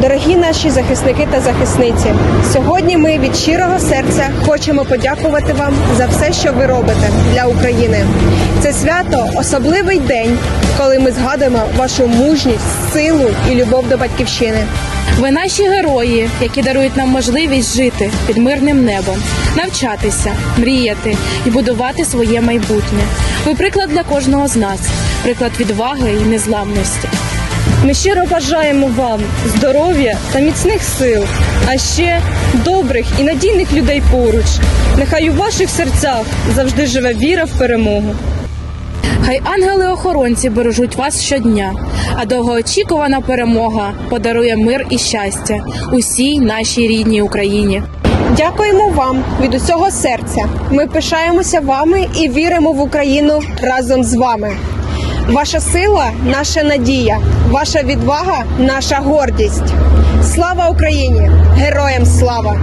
Дорогі наші захисники та захисниці, сьогодні ми від щирого серця хочемо подякувати вам за все, що ви робите для України. Це свято особливий день, коли ми згадуємо вашу мужність, силу і любов до батьківщини. Ви наші герої, які дарують нам можливість жити під мирним небом, навчатися, мріяти і будувати своє майбутнє. Ви приклад для кожного з нас, приклад відваги і незламності. Ми щиро бажаємо вам здоров'я та міцних сил, а ще добрих і надійних людей поруч. Нехай у ваших серцях завжди живе віра в перемогу. Хай ангели-охоронці бережуть вас щодня, а довгоочікувана перемога подарує мир і щастя усій нашій рідній Україні. Дякуємо вам від усього серця. Ми пишаємося вами і віримо в Україну разом з вами. Ваша сила наша надія, ваша відвага наша гордість. Слава Україні! Героям слава!